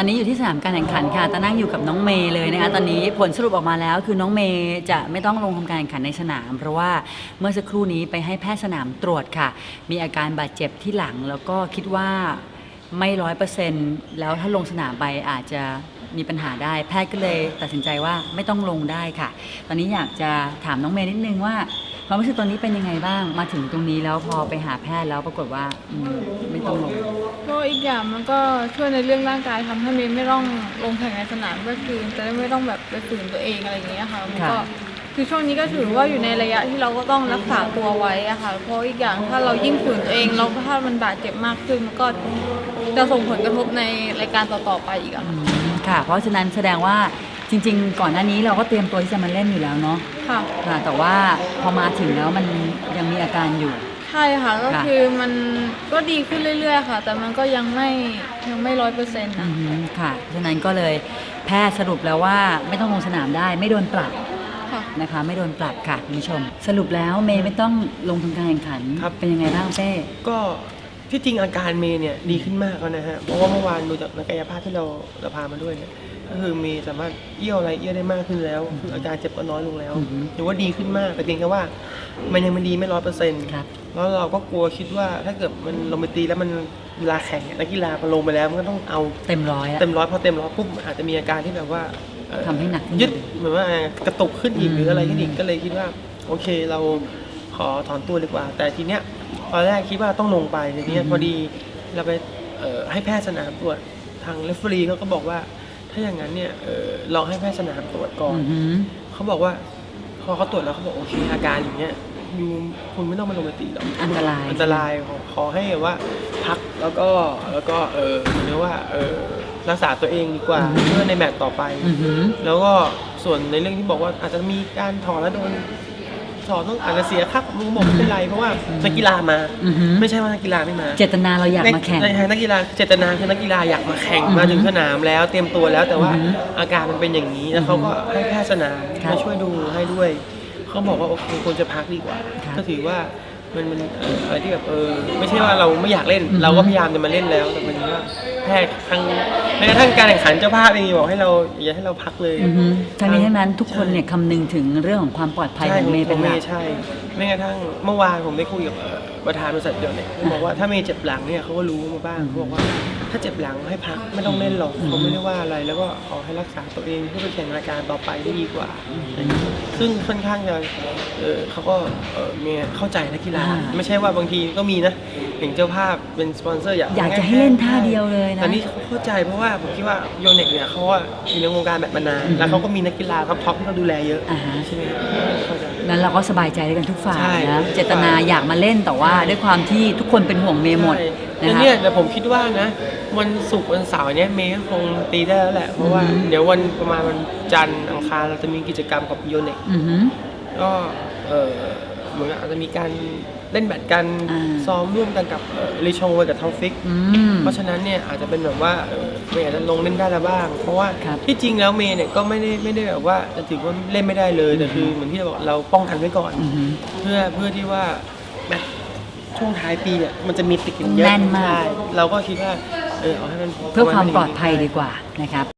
ตอนนี้อยู่ที่สนามการแข่งขันค่ะตานั่งอยู่กับน้องเมย์เลยนะคะตอนนี้ผลสรุปออกมาแล้ว คือน้องเมย์จะไม่ต้องลงทำการแข่งขันในสนาม เพราะว่าเมื่อสักครู่นี้ไปให้แพทย์สนามตรวจค่ะ มีอาการบาดเจ็บที่หลัง แล้วก็คิดว่าไม่ร้อยเปอร์เซ็นต์แล้วถ้าลงสนามไปอาจจะ มีปัญหาได้ แพทย์ก็เลยตัดสินใจว่าไม่ต้องลงได้ค่ะ ตอนนี้อยากจะถามน้องเมย์นิดนึงว่าความรู้สึกตอนนี้เป็นยังไงบ้าง มาถึงตรงนี้แล้วพอไปหาแพทย์แล้วปรากฏว่าอืมไม่ต้องลง ก็อีกอย่างมันก็ช่วยในเรื่องร่างกายทำให้เมย์ไม่ต้องลงแข่งในสนามก็คือจะได้ไม่ต้องแบบไปฝืนตัวเองอะไรอย่างเงี้ยค่ะมันก็ค่ะ คือช่วงนี้ก็ถือว่าอยู่ในระยะที่เราก็ต้องรักษาตัวไว้อะค่ะ เพราะอีกอย่างถ้าเรายิ่งฝืนตัวเองเราถ้ามันบาดเจ็บมากขึ้นมันก็จะส่งผลกระทบในรายการต่อๆไปอีกอะค่ะ อืม ค่ะ เพราะฉะนั้นแสดงว่าจริง ๆ ก่อนหน้านี้เราก็เตรียมตัวที่จะมาเล่นอยู่แล้วเนาะค่ะค่ะ แต่ว่าพอมาถึงแล้วมันยังมีอาการอยู่ ใช่ค่ะก็ค่ะ คือมันก็ดีขึ้นเรื่อยๆค่ะ แต่มันก็ยังไม่ยังไม่ร้อยเปอร์เซ็นต์อืนะอหือค่ะฉะนั้นก็เลยแพทย์สรุปแล้วว่าไม่ต้องลงสนามได้ไม่โดนปรับค่ะ นะคะ ไม่โดนปรับค่ะคุณผู้ชม สรุปแล้วเมย์ไม่ต้องลงทำการแข่งขันครับ เป็นยังไงบ้างเป้ก็ ที่จริงอาการเมย์เนี่ยดีขึ้นมากแล้วนะฮะ เพราะว่าเมื่อวานดูจากนักกายภาพที่เราเราพามาด้วยเนี่ยก็คือเมย์สามารถเอี้ยวอะไรเอี้ยวได้มากขึ้นแล้วคืออาการเจ็บก็น้อยลงแล้วอือฮึถือว่าดีขึ้นมากแต่เพียงแค่ว่า มันยังไม่ดีไม่ร้อยเปอร์เซ็นต์ครับแล้วเราก็กลัวคิดว่าถ้าเกิดมันลงไปตีแล้วมันเวลาแข่งเนี่ยนักกีฬาพอลงไปแล้วมันก็ต้องเอาเต็มร้อยแล้วเต็มร้อยพอเต็มร้อยปุ๊บอาจจะมีอาการที่แบบว่าเอ่อทำให้หนักขึ้นยึดเหมือนว่ากระตุกขึ้นอีกอืมหรืออะไรขึ้นอีกก็เลยคิดว่า โอเคเรา ขอถอนตัวดีกว่า แต่ทีเนี้ยตอนแรกคิดว่าต้องลงไปทีเนี้ยพอดีเราไปเอ่อให้แพทย์สนามตรวจทางเรฟเฟอรีเขาก็บอกว่า ถ้าอย่างนั้นเนี่ยเอ่อลองให้แพทย์สนามตรวจก่อนอือหือเขาบอกว่าพอเขาตรวจแล้วเขาบอกโอเคอาการอย่างเงี้ยยูคุณไม่ต้องมาลงไปตีหรอกอันตรายอันตรายขอขอให้แบบว่าพักแล้วก็แล้วก็เออเหมือนกับว่าเออรักษาตัวเองดีกว่าอืมเพื่อในแมตช์ต่อไปอือหือแล้วก็ส่วนในเรื่องที่บอกว่าอาจจะมีการถอนแล้วโดน ถอนต้องอาจจะเสียครับมึงบอกไม่เป็นไรเพราะว่านักกีฬามา อือหือ ไม่ใช่ว่านักกีฬาไม่มาเจตนาเราอยากมาแข่ง ในในนักกีฬาเจตนาคือนักกีฬาอยากมาแข่งอือฮึมาถึงสนามแล้วเตรียมตัวแล้วแต่ว่าอือฮึอาการมันเป็นอย่างนี้แล้วเขาก็ให้แพทย์สนามครับมาช่วยดูให้ด้วยเขาบอกว่าโอเคควรจะพักดีกว่า ครับ ก็ถือว่า มันมันเอ่ออะไรที่แบบเออไม่ใช่ว่าเราไม่อยากเล่นอือฮึเราก็พยายามจะมาเล่นแล้วแต่มันว่าแพทย์ทางแม้กระทั่งการแข่งขันเจ้าภาพเองยังบอกให้เราอย่าให้เราพักเลยอือหือทั้งนี้ทั้งนั้นทุกคนเนี่ยคำนึงถึงเรื่องของความปลอดภัยของเมย์เป็นหลักใช่แม้กระทั่งเมื่อวานผมได้คุยกับเอ่อประธานบริษัทเดียวเนี่ยเขาบอกว่าถ้าเมย์เจ็บหลังเนี่ยเขาก็รู้มาบ้างเขาบอกว่าถ้าเจ็บหลังให้พักไม่ต้องเล่นหรอกอืมเขาไม่ได้ว่าอะไรแล้วก็ขอให้รักษาตัวเองเพื่อไปแข่งรายการต่อไปได้ดีกว่า ซึ่งค่อนข้างจะเออเขาก็เออเมย์เข้าใจนักกีฬา อ่า ไม่ใช่ว่าบางทีก็มีนะอย่างเจ้าภาพเป็นสปอนเซอร์อยากอยากจะให้เล่นท่าเดียวเลยนะ แต่นี่เขาเข้าใจเพราะว่าผมคิดว่าโยเน็กเนี่ยเขาว่าอยู่ในวงการแบบมานานอืม แล้วเขาก็มีนักกีฬาท็อปๆที่เขาดูแลเยอะอ่าฮะ ใช่ไหมเข้าใจ นั้นเราก็สบายใจด้วยกันทุกฝ่ายใช่นะ เจตนาอยากมาเล่นแต่ว่าด้วยความที่ทุกคนเป็นห่วงเมย์หมด ใช่ นะแล้วคะเนี่ยแต่ผมคิดว่านะ วันศุกร์วันเสาร์เนี้ยเมย์ก็คงตีได้แล้วแหละ เพราะว่าอืมเดี๋ยววันประมาณวันจันทร์อังคารเราจะมีกิจกรรมกับโยเน็กอือหือก็เออเหมือนกับอาจจะมีการเล่นแบดกันอ่า ซ้อมร่วมกันกับลิชงไว้กับทอมฟิก อืม เพราะฉะนั้นเนี่ยอาจจะเป็นแบบว่าเอ่อเมย์อาจจะลงเล่นได้แล้วบ้าง เพราะว่าครับที่จริงแล้วเมย์เนี่ยก็ไม่ได้ไม่ได้แบบว่าจะถือว่าเล่นไม่ได้เลยแต่คือเหมือนที่เราบอกเราป้องกันไว้ก่อน อือหือเพื่อเพื่อที่ว่าแมตช์ ช่วงท้ายปีเนี่ยมันจะมีติดกันเยอะแน่นมาก ใช่เราก็คิดว่าเออเอาให้มันเพื่อความปลอดภัยดีกว่านะครับ